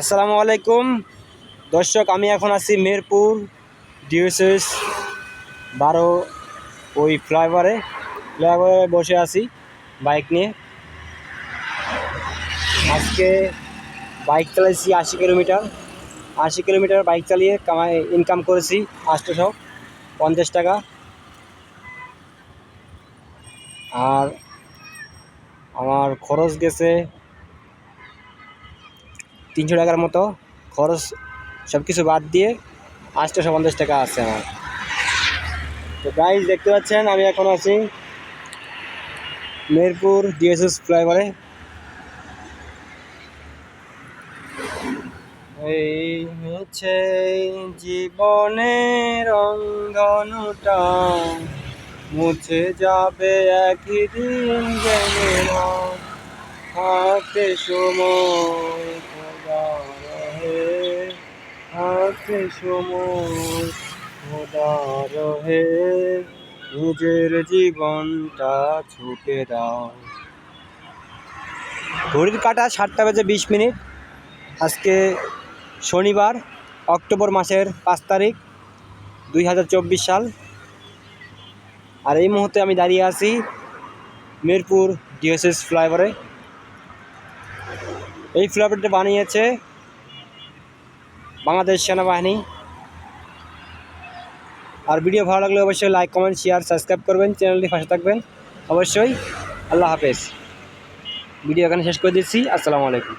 আসসালামু আলাইকুম। দর্শক, আমি এখন আছি মেরপুর ডিউসেস বারো ওই ফ্লাইওভারে। ফ্লাইওভারে বসে আছি বাইক নিয়ে। আজকে বাইক চালাইছি আশি কিলোমিটার। আশি কিলোমিটার বাইক চালিয়ে কামাই ইনকাম করেছি আটশোশো পঞ্চাশ টাকা। আর আমার খরচ গেছে তিনশো টাকার মতো খরচ সব কিছু বাদ দিয়ে আটশোশো পঞ্চাশ টাকা আছে আমার। তো গাইজ দেখতে পাচ্ছেন, আমি এখন আছি মেরপুর ডিএসএস ফ্লাইওভারে এই মিছে জীবনের অঙ্গনটা, মুছে যাবে একই দিন জেনে নাও হাতে সময় খোদা হাতে সময় নিজের জীবনটা ছুটে দাও। ঘড়ির কাটা সাতটা বেজে বিশ মিনিট। আজকে শনিবার, অক্টোবর মাসের পাঁচ তারিখ, দুই হাজার চব্বিশ সাল। আর এই মুহূর্তে আমি দাঁড়িয়ে আছি মিরপুর ডিএসএস ফ্লাইওভারে। এই ফ্লাইওভারটা বানিয়েছে বাংলাদেশ সেনাবাহিনী। আর ভিডিও ভালো লাগলে অবশ্যই লাইক কমেন্ট শেয়ার সাবস্ক্রাইব করবেন চ্যানেলটি পাশে থাকবেন। অবশ্যই আল্লাহ হাফেজ। ভিডিও এখানে শেষ করে দিচ্ছি। আসসালামু আলাইকুম।